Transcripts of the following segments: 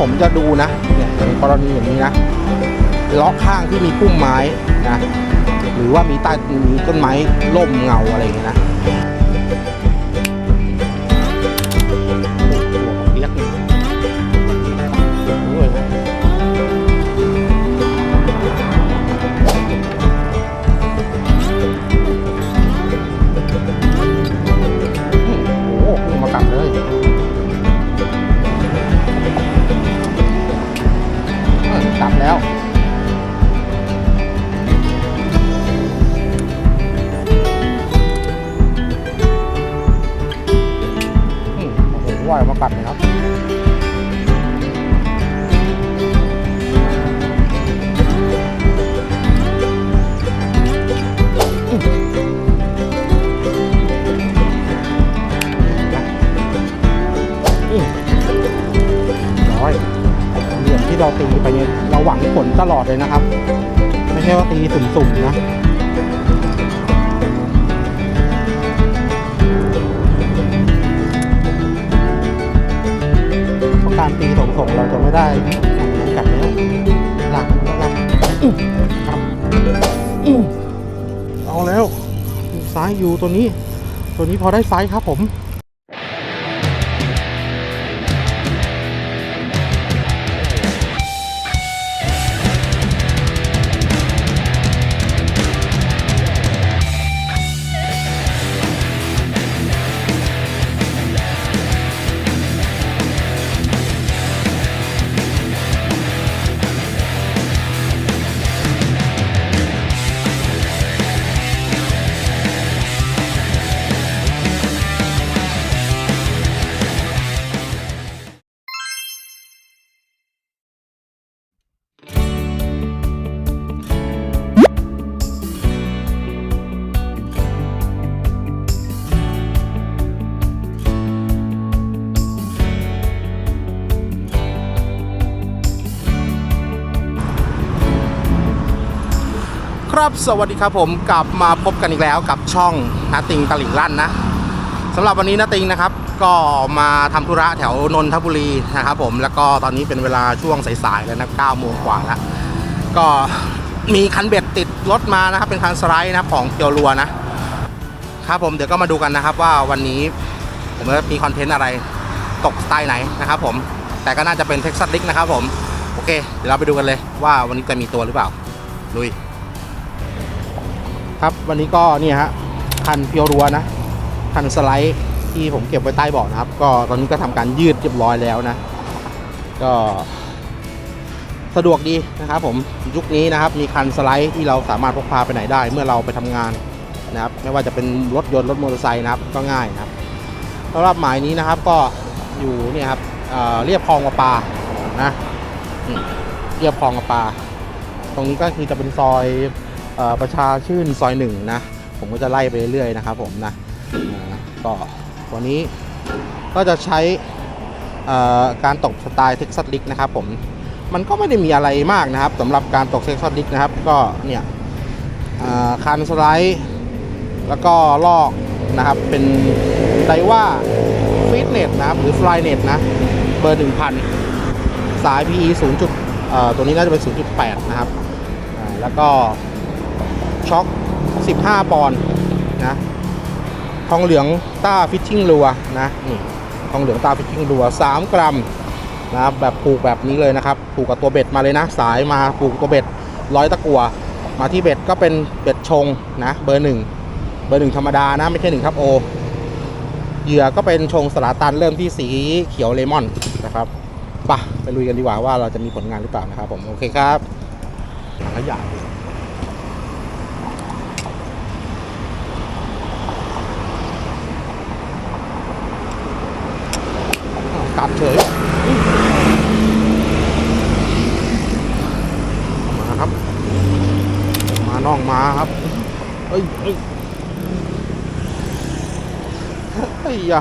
ผมจะดูนะเนี่ยในกรณีอย่างนี้นะล้อข้างที่มีพุ่มไม้นะหรือว่ามีใต้มีต้นไม้ล่มเงาอะไรอย่างเงี้ยนะ ว่ายมากัดเลยครับอืมร้อยเหลี่ยมที่เราตีไปเนี่ยเราหวังผลตลอดเลยนะครับ ไม่ใช่ว่าตีสุ่มๆนะ ไม่ได้กัดแล้วหลักหลักอื้อครับเอาแล้วซ้ายอยู่ตัวนี้ ตัวนี้พอได้ไซส์ครับผม สวัสดีครับผมกลับมาพบกันอีกแล้วกับช่องนาติงตลิ่งลั่นนะสำหรับวันนี้นาติงนะครับ ก็มาทำธุระแถวนนทบุรีนะครับผมแล้วก็ตอนนี้เป็นเวลาช่วงสายๆแล้วนะ9โมงกว่าแล้วก็มีคันเบ็ดติดรถมานะครับ เป็นคันสไลด์นะของเกียวรัวนะครับผมเดี๋ยวก็มาดูกันนะครับว่าวันนี้ผมจะมีคอนเทนต์อะไรตกสไตล์ไหนนะครับผมแต่ก็น่าจะเป็นเท็กซัสลิกนะครับผมโอเค เดี๋ยวเราไปดูกันเลยว่าวันนี้จะมีตัวหรือเปล่าลุย ครับ วันนี้ก็นี่ฮะคันเพียวรัวนะคันสไลด์ที่ผมเก็บไว้ใต้เบาะนะครับ ก็ตอนนี้ก็ทำการยืดเรียบร้อยแล้วนะ ก็สะดวกดีนะครับผมยุคนี้นะครับมีคันสไลด์ที่เราสามารถพกพาไปไหนได้ เมื่อเราไปทำงานนะครับไม่ว่าจะเป็นรถยนต์รถมอเตอร์ไซค์นะครับก็ง่ายนะครับสำหรับหมายนี้นะครับก็อยู่เนี่ยครับเเรียบคลองประปานะเรียบคลองประปา ตรงนี้ก็คือจะเป็นซอย ประชาชื่นซอยหนึ่งนะ ผมก็จะไล่ไปเรื่อยๆนะครับผมนะอ่าก็วันนี้ก็จะใช้การตกสไตล์เท็กซัสลิกนะครับผมมันก็ไม่ได้มีอะไรมากนะครับสำหรับการตกเท็กซัสลิกนะครับ ก็เนี่ยอ่าคันสไลด์ แล้วก็ลอกนะครับ เป็นไดว่าฟิตเนสนะครับ หรือฟลายเน็ตนะ เบอร์ 1000 สาย PE 0 จุดตัวนี้น่าจะเป็น 0.8 นะครับ แล้วก็ ช็อค 15 ปอนด์นะทองเหลืองต้าฟิชชิ่งรัวนะนี่ทองเหลืองต้าฟิชชิ่งรัว 3 กรัมนะแบบผูกแบบนี้เลยนะครับ ผูกกับตัวเบ็ดมาเลยนะ สายมาผูกตัวเบ็ดร้อยตะกัว มาที่เบ็ดก็เป็นเบ็ดชงนะเบอร์หนึ่งเบอร์หนึ่งธรรมดานะไม่ใช่หนึ่งครับโอเหยื่อก็เป็นชงสลาตันเริ่มที่สีเขียวเลมอนนะครับไปะไปลุยกันดีกว่าว่าเราจะมีผลงานหรือเปล่านะครับผมโอเคครับขยะ กัดเฉยมาครับ มาน้องมาครับ เอ้ยเอ้ยเฮ้ยอย่า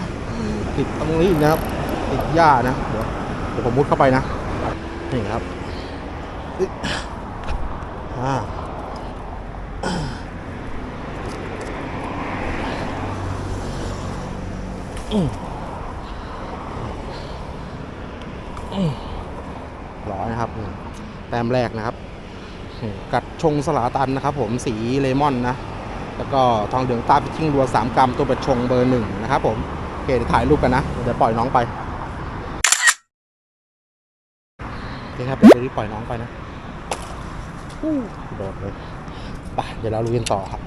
ติดตรงนี้นะครับ ติดหญ้านะ เดี๋ยวเดี๋ยวผมมุดเข้าไปนะ นี่ครับอ่าอืม นะครับนี่แต้มแรกนะครับนี่กัดชงสลาตันนะครับ ผมสีเลมอนนะ แล้วก็ทองเหลืองตาพิชิงรัว 3 กรัมตัวเป็ดชงเบอร์หนึ่งนะครับผมโอเคเดี๋ยวถ่ายรูปกันนะ เดี๋ยวปล่อยน้องไปโอเคครับเดี๋ยวรีบปล่อยน้องไปนะอู้โดดเลยไปเดี๋ยวเราลุยกันต่อครับ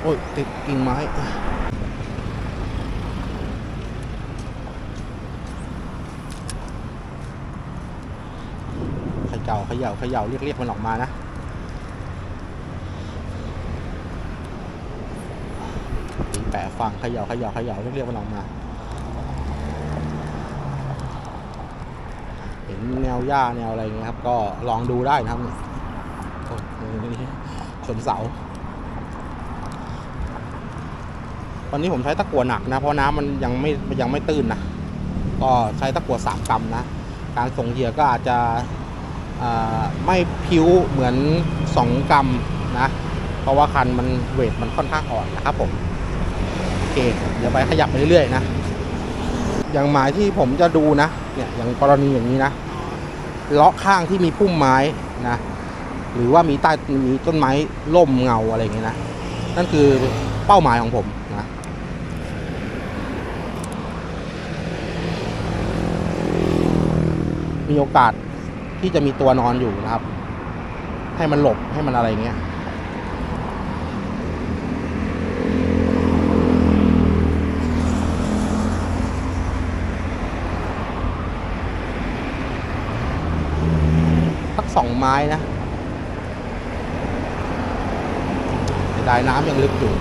โอ้ยติดกิ่งไม้ ย่าเขย่าเขย่าเรียกเรียกมันออกมานะแปะฟังเขย่าเขย่าเขย่าเรียกเรียกมันออกมา เห็นแนวหญ้าแนวอะไรเงี้ยครับ ก็ลองดูได้นะครับเนี่ยโอ้ยนี่ชนเสาตอนนี้ผมใช้ตะกั่วหนักนะ เพราะน้ำมันยังไม่ยังไม่ตื้นนะก็ใช้ตะกั่วสามกรัมนะ การส่งเหยื่อก็อาจจะ ไม่พิ้วเหมือน 2 กรัมนะ เพราะว่าคันมันเวทมันค่อนข้างอ่อนนะครับผม โอเค เดี๋ยวไปขยับไปเรื่อยๆนะ อย่างหมายที่ผมจะดูนะ เนี่ยอย่างกรณีอย่างนี้นะ เลาะข้างที่มีพุ่มไม้นะ หรือว่ามีใต้มีต้นไม้ล่มเงาอะไรอย่างเงี้ยนะ นั่นคือเป้าหมายของผมนะมีโอกาส ที่จะมีตัวนอนอยู่นะครับ ให้มันหลบให้มันอะไรเงี้ยสักสองไม้นะเสียดายน้ำยังลึกอยู่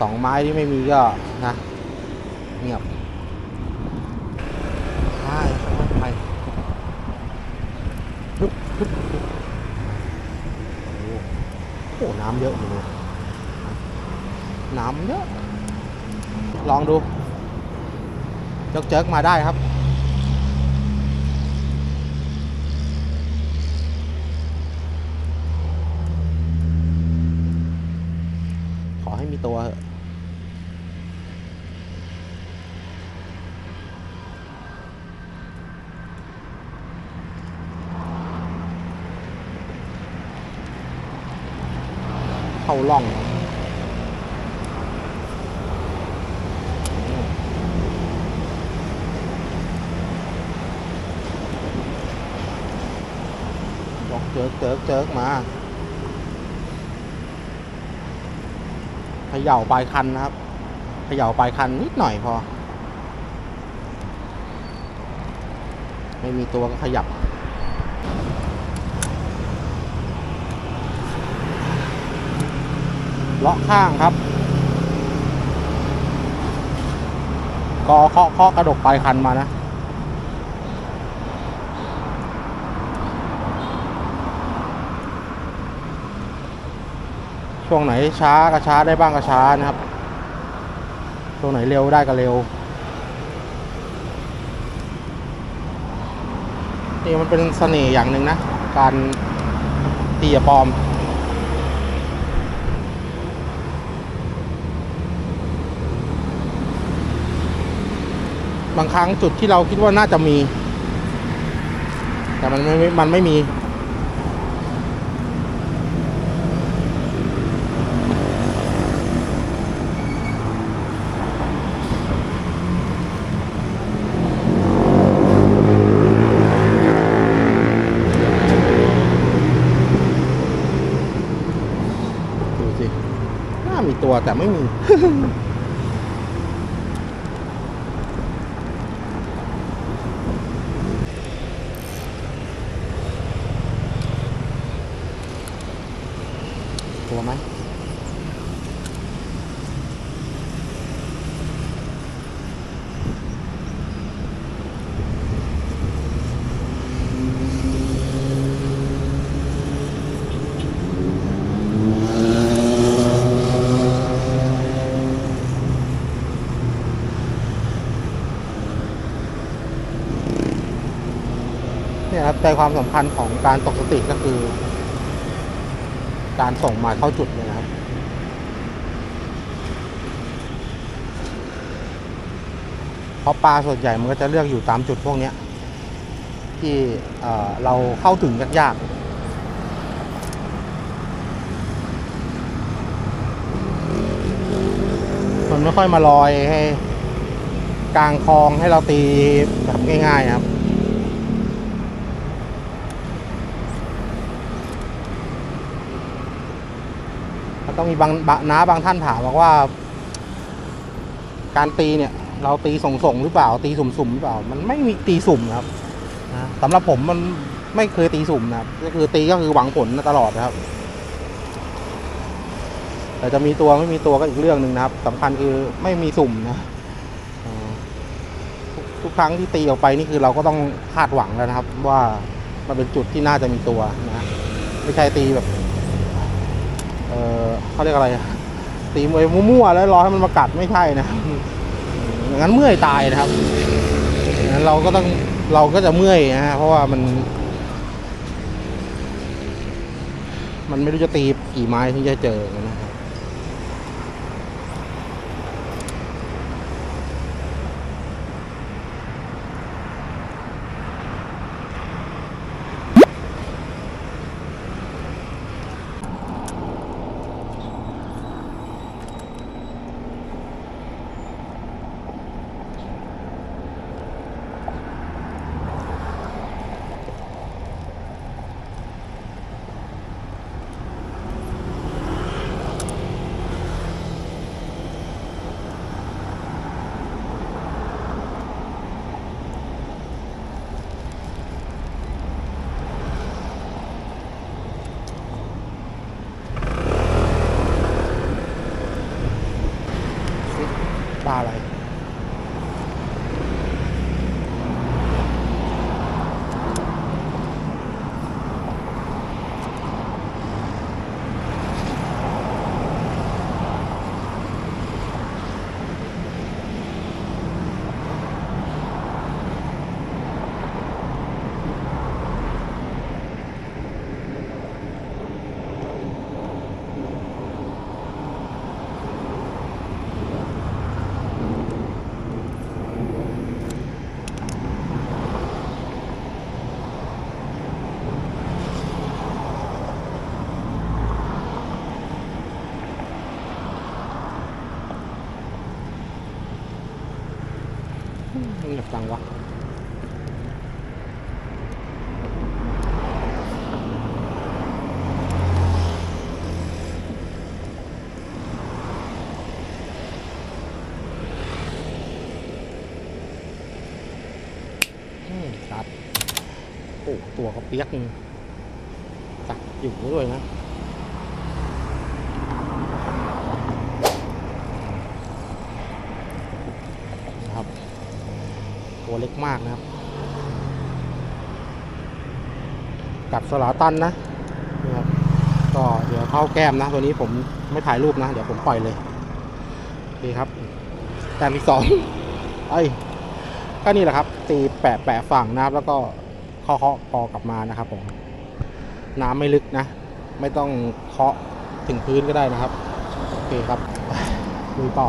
สองไม้ที่ไม่มีก็นะ เงียบใช่ไปฮึบฮึบฮึบโอ้โหน้ำเยอะอยู่เลยน้ำเยอะ ลองดูเจิกเจิกมาได้ครับ ขอให้มีตัวเถอะเข้าล่องเจิกเจิกเจิกมา เขย่าปลายคันนะครับเขย่าปลายคันนิดหน่อยพอ ไม่มีตัวก็ขยับเลาะข้างครับก็เคาะเคาะกระดกปลายคันมานะ ช่วงไหนช้าก็ช้าได้บ้างก็ช้านะครับ ช่วงไหนเร็วได้ก็เร็ว นี่มันเป็นเสน่ห์อย่างหนึ่งนะ การตีปลอมบางครั้งจุดที่เราคิดว่าน่าจะมี แต่มันไม่มันไม่มี ดูสิ น่ามีตัว แต่ไม่มี เนี่ยครับใจความสำคัญของการตกสติก็คือ การส่งมาเข้าจุดเลยนะครับเพราะปลาส่วนใหญ่มันก็จะเลือกอยู่ตามจุดพวกนี้ที่เเราเข้าถึงยากๆมันไม่ค่อยมาลอยให้ กลางคลองให้เราตีแบบง่ายๆครับ ต้องมีบางบน้าบางท่านถามบอกว่า การตีเนี่ย เราตีส่งส่งหรือเปล่า ตีสุ่มสุ่มหรือเปล่า มันไม่มีตีสุ่มครับนะสำหรับผมมันไม่เคยตีสุ่มนะครับก็คือตีก็คือหวังผลตลอดนะครับ แต่จะมีตัวไม่มีตัวก็อีกเรื่องหนึ่งนะครับสำคัญคือไม่มีสุ่มนะทุกทุกครั้งที่ตีออกไปนี่คือเราก็ต้องคาดหวังแล้วนะครับ ว่ามันเป็นจุดที่น่าจะมีตัวนะไม่ใช่ตีแบบ เออ เขาเรียกอะไรตีมวยมั่วๆแล้วรอให้มันมากัดไม่ใช่นะงั้นเมื่อยตายนะครับงั้นเราก็ต้องเราก็จะเมื่อยนะฮะเพราะว่ามัน มันไม่รู้จะตีกี่ไม้ถึงจะเจอนะครับ ปลาอะไร เงียบจังวะอืมสัตว์โอ้ตัวเขาเปียกนึงจับอยู่ด้วยนะ นะครับ ตัวเล็กมากนะครับ กัดสลาตันนะนี่ครับก็เดี๋ยวเข้าแก้มนะ ตัวนี้ผมไม่ถ่ายรูปนะ เดี๋ยวผมปล่อยเลยโอเครับ แต้มที่สองเอ้ก็นี่แหละครับ ตีแปะแปะฝั่งนะครับ แล้วก็เคาะเคาะพอกลับมานะครับผมน้ำไม่ลึกนะ ไม่ต้องเคาะถึงพื้นก็ได้นะครับ โอเคครับดูต่อ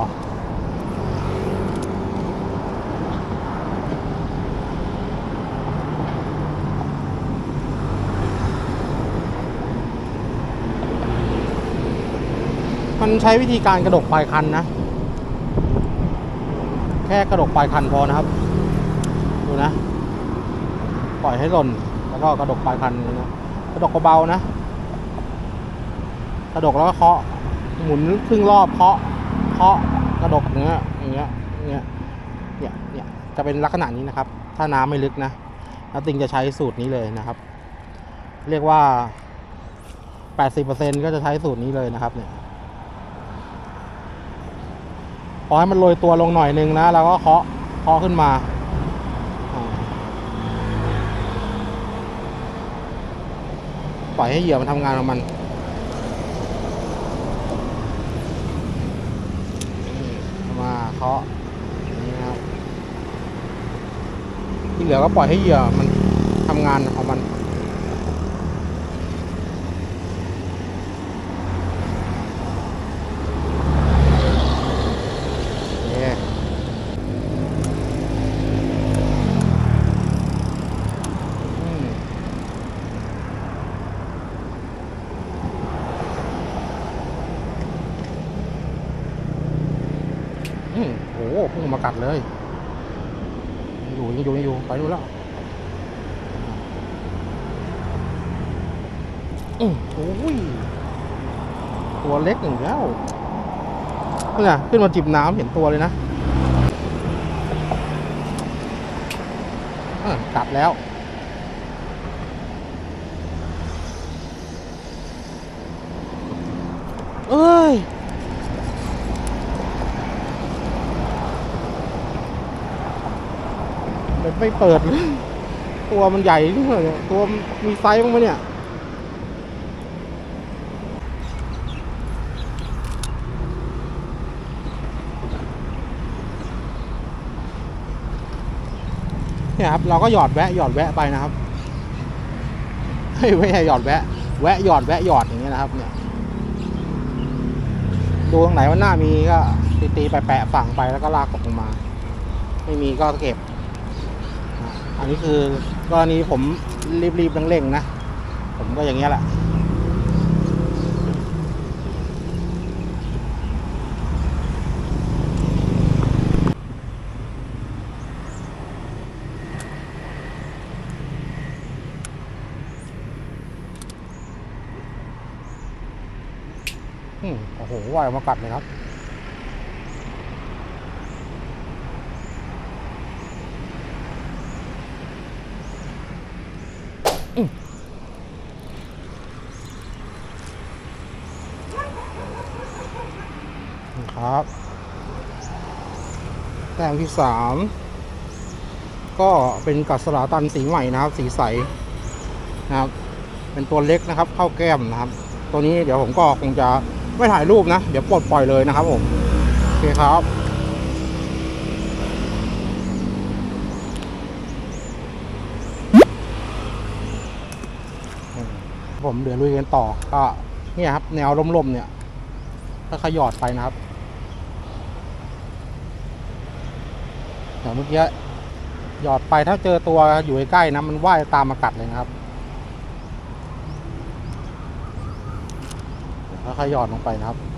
มันใช้วิธีการกระดกปลายคันนะ แค่กระดกปลายคันพอนะครับ ดูนะ ปล่อยให้หล่น แล้วก็กระดกปลายคันนะ กระดกเบาๆนะ กระดกแล้วก็เคาะ หมุนครึ่งรอบเคาะ เคาะ กระดกอย่างเงี้ย อย่างเงี้ย อย่างเงี้ย เนี่ย เนี่ย จะเป็นลักษณะนี้นะครับ ถ้าน้ำไม่ลึกนะนัตติงจะใช้สูตรนี้เลยนะครับ เรียกว่า 80%ก็จะใช้สูตรนี้เลยนะครับเนี่ย พอให้มันโรยตัวลงหน่อยนึงนะ แล้วก็เคาะเคาะขึ้นมาปล่อยให้เหยื่อมันทำงานของมัน มาเคาะนี่ครับที่เหลือก็ปล่อยให้เหยื่อมันทำงานของมันอืมอืมโอ้โหพุ่งมากัดเลยยังอยู่ยังอยู่ยังอยู่ไปดูแล้วอืมโอ้ยตัวเล็กอย่างเดียว เนี่ยขึ้นมาจิบน้ำเห็นตัวเลยนะเออกัดแล้ว เอ้ยมันไม่เปิดเลยตัวมันใหญ่นี่เลยตัวมีไซส์บ้างไหมเนี่ย เนี่ยครับเราก็หยอดแวะหยอดแวะไปนะครับเฮ้ยไม่ใช่หยอดแวะแวะหยอดแวะหยอดอย่างเงี้ยนะครับเนี่ยดูตรงไหนว่าหน้ามีก็ตีตีๆแปะฝั่งไปแล้วก็ลากตกลงมา ไม่มีก็เก็บ อันนี้คือกรณีผมรีบๆเร่งๆนะ ผมก็อย่างเงี้ยแหละ อืมโอ้โห ว่ายออกมากัดเลยครับครับแต้มที่สามก็เป็นกัดสลาตันสีใหม่นะครับ สีใสนะครับ เป็นตัวเล็กนะครับ เข้าแก้มนะครับ ตัวนี้เดี๋ยวผมก็คงจะ ไม่ถ่ายรูปนะ เดี๋ยวปลดปล่อยเลยนะครับผมโอเคครับผมเดี๋ยวลุยกันต่อก็เนี่ยครับ แนวลมๆเนี่ยถ้าขยอดไปนะครับอย่างเมื่อกี้หยอดไปถ้าเจอตัวอยู่ใกล้นะมันว่ายตามมากัดเลยนะครับ แล้วขยอดลงไปนะครับ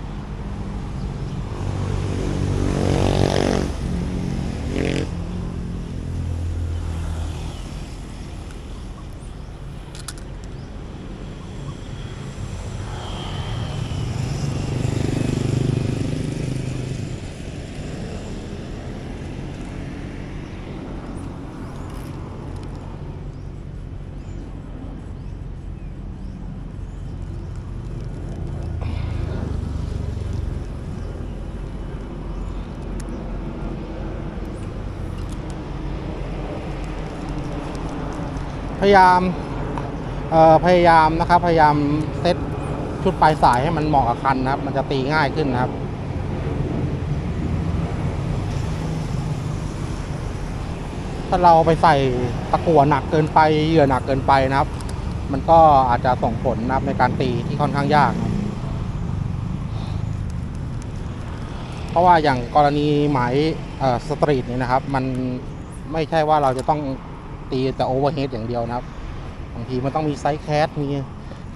พยายามพยายามนะครับ พยายามเซตชุดปลายสายให้มันเหมาะกับคันนะครับ มันจะตีง่ายขึ้นนะครับ ถ้าเราไปใส่ตะกั่วหนักเกินไปเหยื่อหนักเกินไปนะครับ มันก็อาจจะส่งผลนะครับในการตีที่ค่อนข้างยาก เพราะว่าอย่างกรณีหมายสตรีทเนี่ยนะครับ มันไม่ใช่ว่าเราจะต้อง ตีแต่โอเวอร์เฮดอย่างเดียวนะครับบางทีมันต้องมีไซส์แคสมี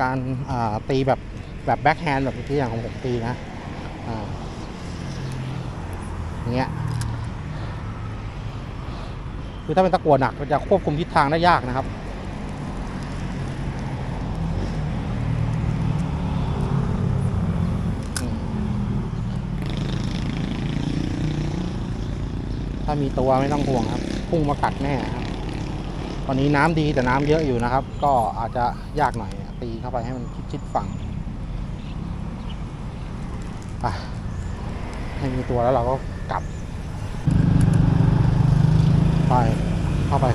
การาตีแบบแบบแบ็คแฮนด์แบบที่อย่างของผมตีนะอย่างเงี้ยคือถ้าเป็นตะกัวหนักมันจะควบคุมทิศทางได้ยากนะครับถ้ามีตัวไม่ต้องห่วงครับ พุ่งมากัดแน่ครับ ตอนนี้น้ำดีแต่น้ำเยอะอยู่นะครับ ก็อาจจะยากหน่อยตีเข้าไปให้มันชิดฝั่งไปให้มีตัวแล้วเราก็กลับ ไปเข้าไป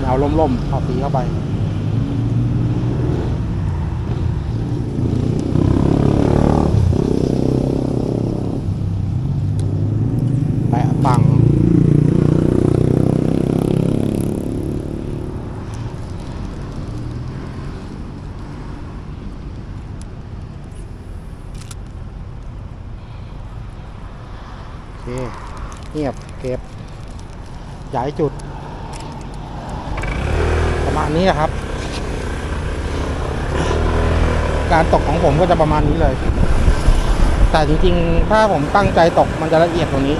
แนวล่มๆเอาตีเข้าไปะฝั่ง เก็บย้ายจุด ประมาณนี้ครับ การตกของผมก็จะประมาณนี้เลย แต่จริงๆ ถ้าผมตั้งใจตกมันจะละเอียดกว่านี้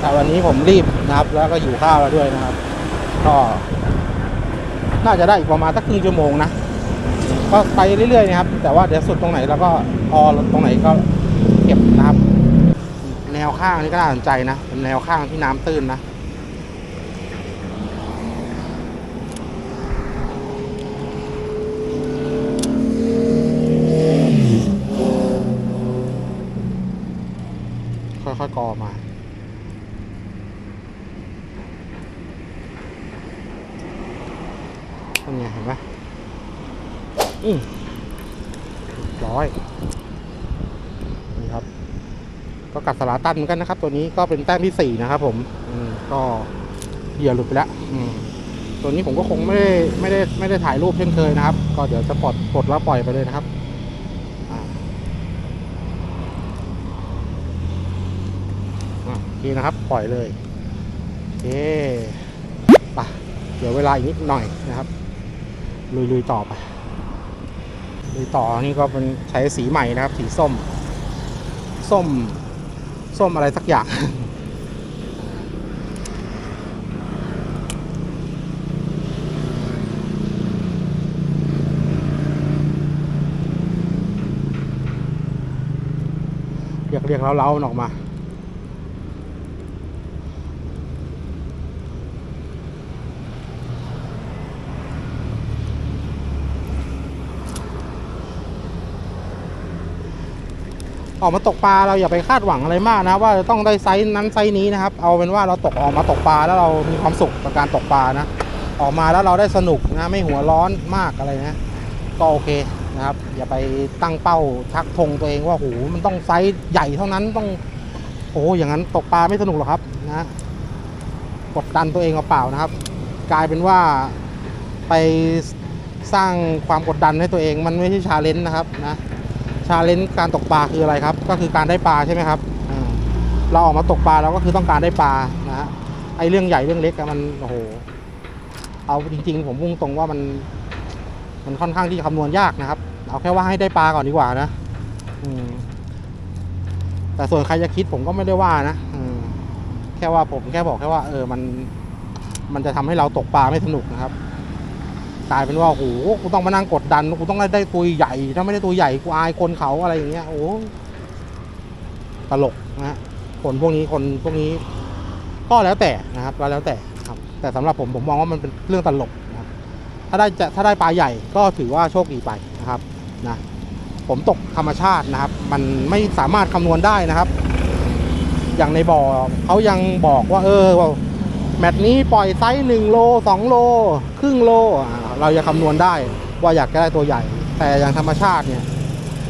แต่วันนี้ผมรีบนะครับ แล้วก็อยู่ข้าวแล้วด้วยนะครับ ก็น่าจะได้อีกประมาณสักครึ่งชั่วโมงนะ ก็ไปเรื่อยๆนะครับ แต่ว่าเดี๋ยวสุดตรงไหนแล้วก็พอตรงไหนก็เก็บนะครับ แนวข้างนี่ก็น่าสนใจนะเป็นแนวข้างที่น้ำตื้นนะ ค่อยๆกอมา ตรงนี้เห็นไหมอืมเรียบร้อย นี่ครับ ก็กัดสลา ตันเหมือนกันนะครับ ตัวนี้ก็เป็นแต้มที่สี่นะครับผมก็เหยื่อหลุดไปแล้วตัวนี้ผมก็คงไม่ได้ไม่ได้ไม่ได้ถ่ายรูปเช่นเคยนะครับ ก็เดี๋ยวจะปลดปลดแล้วปล่อยไปเลยนะครับอะโอเคนะครับ ปล่อยเลยโอเคไปเดี๋ยวเวลาอีกนิดหน่อยนะครับ ลุยลุยต่อไปลุยต่อนี่ก็เป็นใช้สีใหม่นะครับ สีส้ม ส้ม ส้มอะไรสักอย่าง เรียกเรียกเล้าๆมันออกมา ออกมาตกปลาเราอย่าไปคาดหวังอะไรมากนะว่าจะต้องได้ไซส์นั้นไซส์นี้นะครับ เอาเป็นว่าเราตกออกมาตกปลาแล้วเรามีความสุขกับการตกปลานะ ออกมาแล้วเราได้สนุกนะไม่หัวร้อนมากอะไรนะ ก็โอเคนะครับ อย่าไปตั้งเป้าชักธงตัวเองว่าโหมันต้องไซส์ใหญ่เท่านั้นต้องโอ้อย่างนั้นตกปลาไม่สนุกหรอกครับนะกดดันตัวเองเปล่านะครับ กลายเป็นว่าไปสร้างความกดดันให้ตัวเองมันไม่ใช่ชาเลนจ์นะครับนะ ชาเลนจ์การตกปลาคืออะไรครับ ก็คือการได้ปลาใช่ไหมครับอ่าเราออกมาตกปลาเราก็คือต้องการได้ปลานะฮะไอเรื่องใหญ่เรื่องเล็กอะมันโอ้โหเอาจริง ๆ ผมพุ่งตรงว่ามัน มันค่อนข้างที่จะคำนวณยากนะครับ เอาแค่ว่าให้ได้ปลาก่อนดีกว่านะอืมแต่ส่วนใครจะคิดผมก็ไม่ได้ว่านะอืมแค่ว่าผมแค่บอกแค่ว่า เออมัน มันจะทำให้เราตกปลาไม่สนุกนะครับ กลายเป็นว่าโอ้โหกูต้องมานั่งกดดันกูต้องได้ตัวใหญ่ ถ้าไม่ได้ตัวใหญ่กูอายคนเขาอะไรอย่างเงี้ยโอ้ตลกนะฮะคนพวกนี้คนพวกนี้ ก็แล้วแต่นะครับแล้วแต่ครับ แต่สำหรับผมผมมองว่ามันเป็นเรื่องตลกนะถ้าได้จะถ้าได้ปลาใหญ่ก็ถือว่าโชคดีไปนะครับนะผมตกธรรมชาตินะครับ มันไม่สามารถคำนวณได้นะครับ อย่างในบ่อเขายังบอกว่า เออแมตช์นี้ปล่อยไซส์หนึ่งโลสองโล ครึ่งโลอ่า เราจะคำนวณได้ว่าอยากจะได้ตัวใหญ่ แต่อย่างธรรมชาติเนี่ย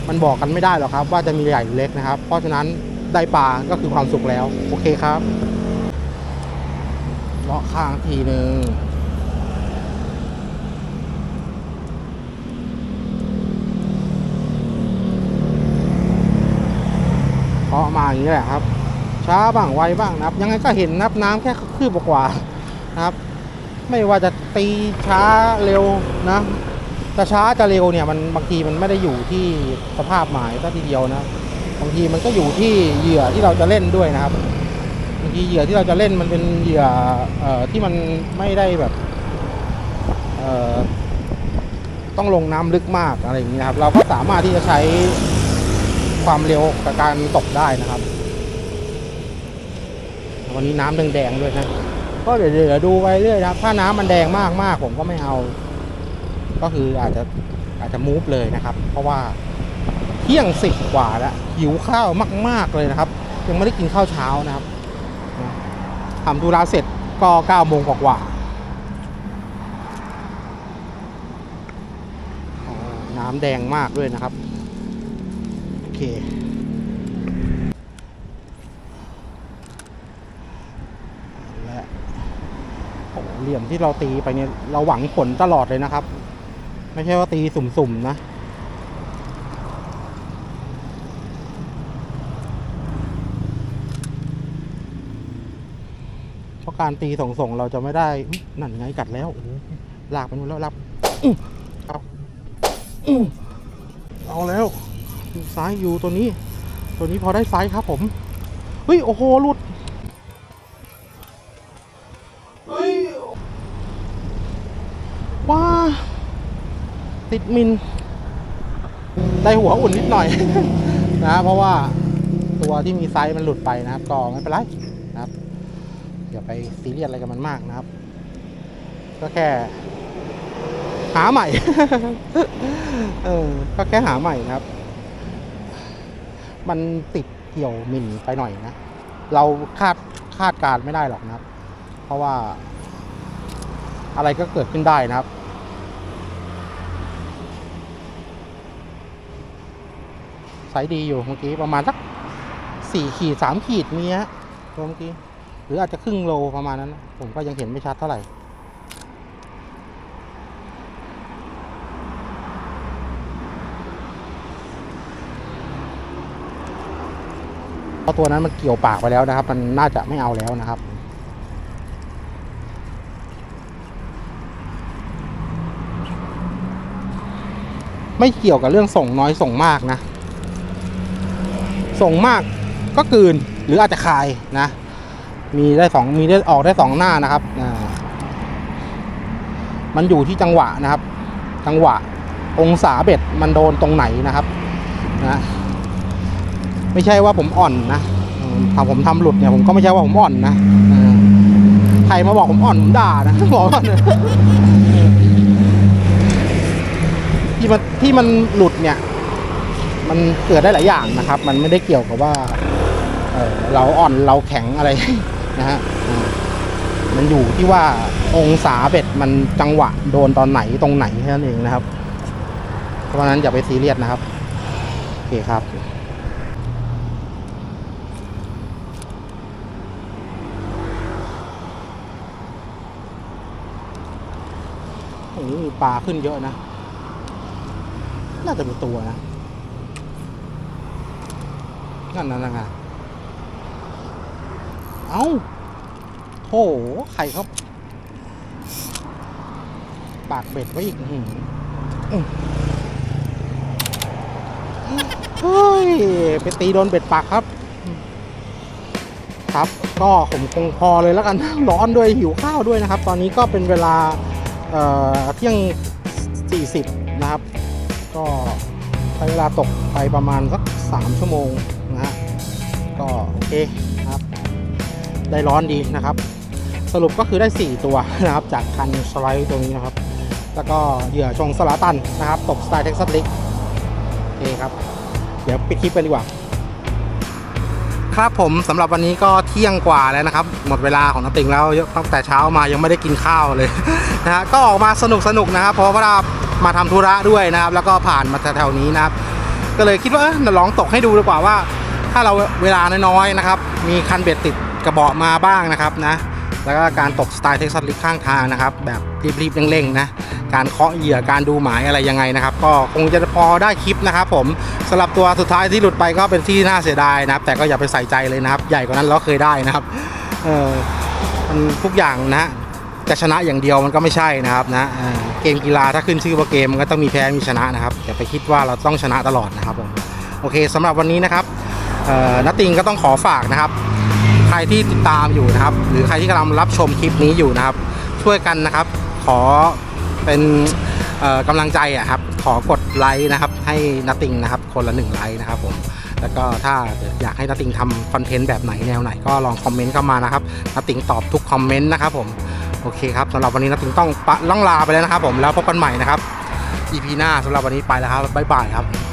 มันบอกกันไม่ได้หรอกครับ ว่าจะมีใหญ่หรือเล็กนะครับ เพราะฉะนั้นได้ปลาก็คือความสุขแล้วโอเคครับเลาะข้างทีหนึ่งเพาะมาอย่างนี้แหละครับ ช้าบ้างไวบ้างนะครับ ยังไงก็เห็นนับน้ำแค่คืบกว่านะครับ ไม่ว่าจะตีช้าเร็วนะจะช้าจะเร็วเนี่ยมันบางทีมันไม่ได้อยู่ที่สภาพหมายซะทีเดียวนะบางทีมันก็อยู่ที่เหยื่อที่เราจะเล่นด้วยนะครับบางทีเหยื่อที่เราจะเล่นมันเป็นเหยื่ออที่มันไม่ได้แบบต้องลงน้ำลึกมากอะไรอย่างนี้นะครับ เราก็สามารถที่จะใช้ความเร็วกับการตกได้นะครับ วันนี้น้ำแดงๆด้วยนะ ก็เดี๋ยวเดี๋ยวดูไปเรื่อยนะครับ ถ้าน้ำมันแดงมากมากผมก็ไม่เอา ก็คืออาจจะอาจจะมูฟเลยนะครับ เพราะว่าเที่ยงสิบกว่าแล้วหิวข้าวมาก ๆ เลยนะครับ ยังไม่ได้กินข้าวเช้านะครับทำธุระเสร็จก็เก้าโมงกว่าน้ำแดงมากด้วยนะครับ โอเค และโอ้โหเห ลี่ยมที่เราตีไปเนี่ยเราหวังผลตลอดเลยนะครับ ไม่ใช่ว่าตีสุ่มๆนะเพราะการตีส่งส่งๆเราจะไม่ได้นั่นไงกัดแล้วโอ้หลากไปนู่นแล้วรับอื้อเอาอื้อเอาแล้วซ้ายอยู่ตัวนี้ ตัวนี้พอได้ซ้ายครับผมเฮ้ยโอ้โหหลุดเฮ้ยว้า ติดมิน ได้หัวอุ่นนิดหน่อย นะเพราะว่าตัวที่มีไซส์มันหลุดไปนะครับ ก็ไม่เป็นไรนะครับอย่าไปซีเรียสอะไรกับมันมากนะครับ ก็แค่ หาใหม่ เออก็แค่หาใหม่นะครับ มันติดเกี่ยวมินไปหน่อยนะ เราคาดคาดการณ์ไม่ได้หรอกนะครับ เพราะว่า อะไรก็เกิดขึ้นได้นะครับ ไซส์ดีอยู่เมื่อกี้ประมาณสักสี่ขีดสามขีดมีฮะตัวเมื่อกี้หรืออาจจะครึ่งโลประมาณนั้น ผมก็ยังเห็นไม่ชัดเท่าไหร่เพราะตัวนั้นมันเกี่ยวปากไปแล้วนะครับ มันน่าจะไม่เอาแล้วนะครับไม่เกี่ยวกับเรื่องส่งน้อยส่งมากนะ ส่งมากก็กืนหรืออาจจะคายนะ มีได้สองมีได้ออกได้สองหน้านะครับมันอยู่ที่จังหวะนะครับ จังหวะองศาเบ็ดมันโดนตรงไหนนะครับนะไม่ใช่ว่าผมอ่อนนะถ้าผมทำหลุดเนี่ยผมก็ไม่ใช่ว่าผมอ่อนนะใครมาบอกผมอ่อนผมด่านะบอกก่อนที่มันที่มันหลุดเนี่ย มันเกิดได้หลายอย่างนะครับ มันไม่ได้เกี่ยวกับว่าเเราอ่อนเราแข็งอะไรนะฮะมันอยู่ที่ว่าองศาเบ็ดมันจังหวะโดนตอนไหนตรงไหนแค่นั้นเองนะครับ เพราะนั้นอย่าไปซีเรียสนะครับโอเคครับตรงนี้มีปลาขึ้นเยอะนะ น่าจะเป็นตัวนะ นั่นนั่นนะเอ้าโหใครเขาปากเบ็ดไว้อีกหืออื้อเฮ้ย ไปตีโดนเบ็ดปากครับ ครับ ก็ผมคงพอเลยแล้วกัน ร้อนด้วยหิวข้าวด้วยนะครับ ตอนนี้ก็เป็นเวลาเอ่อเที่ยง 40 นะครับ ก็ใช้เวลาตกไปประมาณสัก 3 ชั่วโมง ก็โอเคครับได้ร้อนดีนะครับ สรุปก็คือได้ 4 ตัวนะครับ จากคันสไลด์ตัวนี้นะครับ แล้วก็เหยื่อชงสลาตันนะครับ ตกสไตล์เท็กซัสลิกโอเคครับ เดี๋ยวปิดคลิปกันดีกว่า ครับผมสำหรับวันนี้ก็เที่ยงกว่าแล้วนะครับ หมดเวลาของน้ำติงแล้วตั้งแต่เช้ามายังไม่ได้กินข้าวเลยนะฮะก็ออกมาสนุกสนุกนะครับ เพราะว่ามาทำธุระด้วยนะครับ แล้วก็ผ่านมาแถวๆนี้นะครับ ก็เลยคิดว่าเอ้ยลองตกให้ดูดีกว่าว่า ถ้าเราเวลาน้อยๆนะครับ มีคันเบ็ดติดกระบอกมาบ้างนะครับนะ แล้วก็การตกสไตล์เท็กซัสลิกข้างทางนะครับ แบบรีบๆเร่งๆนะ การเคาะเหยื่อการดูหมายอะไรยังไงนะครับ ก็คงจะพอได้คลิปนะครับ ผมสำหรับตัวสุดท้ายที่หลุดไปก็เป็นที่น่าเสียดายนะครับ แต่ก็อย่าไปใส่ใจเลยนะครับ ใหญ่กว่านั้นเราเคยได้นะครับเออมันทุกอย่างนะจะชนะอย่างเดียวมันก็ไม่ใช่นะครับนะเเกมกีฬาถ้าขึ้นชื่อว่าเกมมันก็ต้องมีแพ้มีชนะนะครับอย่าไปคิดว่าเราต้องชนะตลอดนะครับผมโอเคสำหรับวันนี้นะครับ นัตติงก็ต้องขอฝากนะครับ ใครที่ติดตามอยู่นะครับ หรือใครที่กำลังรับชมคลิปนี้อยู่นะครับ ช่วยกันนะครับ ขอเป็นกำลังใจอะครับขอกดไลค์นะครับ ให้นัตติงนะครับ คนละหนึ่งไลค์นะครับผมแล้วก็ถ้าอยากให้นัตติงทำคอนเทนต์แบบไหนแนวไหนก็ลองคอมเมนต์เข้ามานะครับนัตติงตอบทุกคอมเมนต์นะครับผมโอเคครับสำหรับวันนี้นัตติงต้องปะล่องลาไปแล้วนะครับ ผมแล้วพบกันใหม่นะครับ EP หน้าสำหรับวันนี้ไปแล้วครับบ๊ายบายครับ